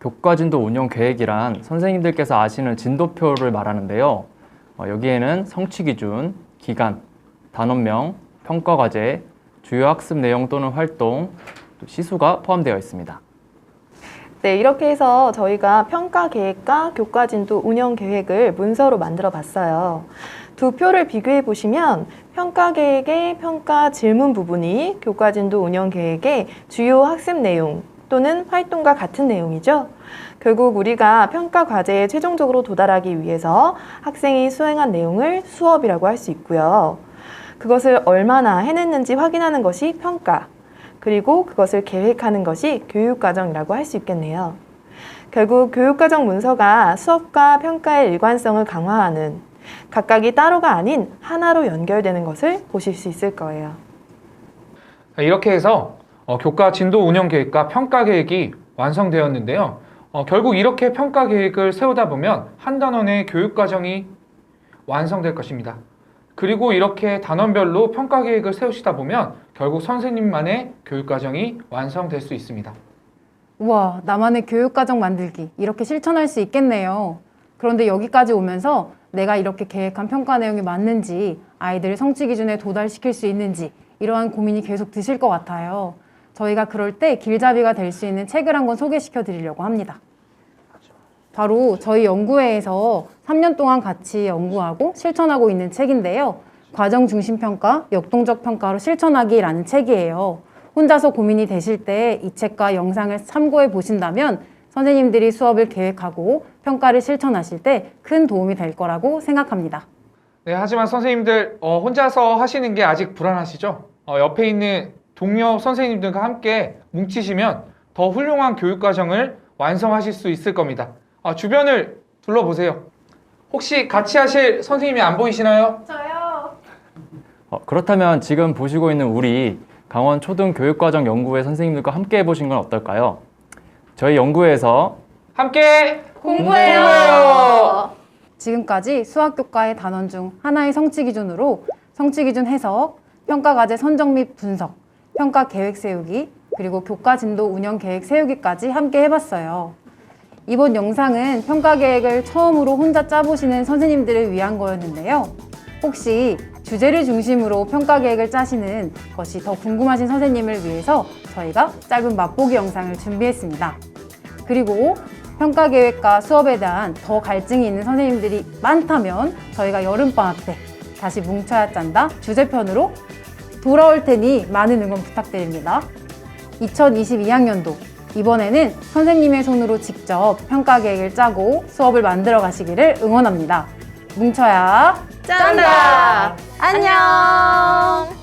교과진도 운영 계획이란 선생님들께서 아시는 진도표를 말하는데요. 어, 여기에는 성취 기준, 기간, 단원명, 평가 과제, 주요 학습 내용 또는 활동, 또 시수가 포함되어 있습니다. 네, 이렇게 해서 저희가 평가 계획과 교과 진도 운영 계획을 문서로 만들어 봤어요. 두 표를 비교해 보시면 평가 계획의 평가 질문 부분이 교과 진도 운영 계획의 주요 학습 내용 또는 활동과 같은 내용이죠. 결국 우리가 평가 과제에 최종적으로 도달하기 위해서 학생이 수행한 내용을 수업이라고 할 수 있고요. 그것을 얼마나 해냈는지 확인하는 것이 평가, 그리고 그것을 계획하는 것이 교육과정이라고 할 수 있겠네요. 결국 교육과정 문서가 수업과 평가의 일관성을 강화하는 각각이 따로가 아닌 하나로 연결되는 것을 보실 수 있을 거예요. 네, 이렇게 해서 어, 교과 진도 운영 계획과 평가 계획이 완성되었는데요. 어, 결국 이렇게 평가 계획을 세우다 보면 한 단원의 교육 과정이 완성될 것입니다. 그리고 이렇게 단원별로 평가 계획을 세우시다 보면 결국 선생님만의 교육 과정이 완성될 수 있습니다. 우와, 나만의 교육과정 만들기. 이렇게 실천할 수 있겠네요. 그런데 여기까지 오면서 내가 이렇게 계획한 평가 내용이 맞는지, 아이들을 성취 기준에 도달시킬 수 있는지, 이러한 고민이 계속 드실 것 같아요. 저희가 그럴 때 길잡이가 될 수 있는 책을 한 권 소개시켜 드리려고 합니다. 바로 저희 연구회에서 3년 동안 같이 연구하고 실천하고 있는 책인데요. 과정 중심 평가, 역동적 평가로 실천하기라는 책이에요. 혼자서 고민이 되실 때 이 책과 영상을 참고해 보신다면 선생님들이 수업을 계획하고 평가를 실천하실 때 큰 도움이 될 거라고 생각합니다. 네, 하지만 선생님들 어, 혼자서 하시는 게 아직 불안하시죠? 어, 옆에 있는 동료 선생님들과 함께 뭉치시면 더 훌륭한 교육 과정을 완성하실 수 있을 겁니다. 아, 주변을 둘러보세요. 혹시 같이 하실 선생님이 안 보이시나요? 어, 그렇다면 지금 보시고 있는 우리 강원 초등 교육과정 연구회 선생님들과 함께 해보신 건 어떨까요? 저희 연구회에서 함께 공부해요! 지금까지 수학교과의 단원 중 하나의 성취 기준으로 성취 기준 해석, 평가 과제 선정 및 분석, 평가 계획 세우기, 그리고 교과 진도 운영 계획 세우기까지 함께 해봤어요. 이번 영상은 평가 계획을 처음으로 혼자 짜보시는 선생님들을 위한 거였는데요. 혹시 주제를 중심으로 평가 계획을 짜시는 것이 더 궁금하신 선생님을 위해서 저희가 짧은 맛보기 영상을 준비했습니다. 그리고 평가 계획과 수업에 대한 더 갈증이 있는 선생님들이 많다면 저희가 여름방학 때 다시 뭉쳐야 짠다 주제편으로 돌아올 테니 많은 응원 부탁드립니다. 2022학년도 이번에는 선생님의 손으로 직접 평가 계획을 짜고 수업을 만들어 가시기를 응원합니다. 뭉쳐야 짠다! 안녕!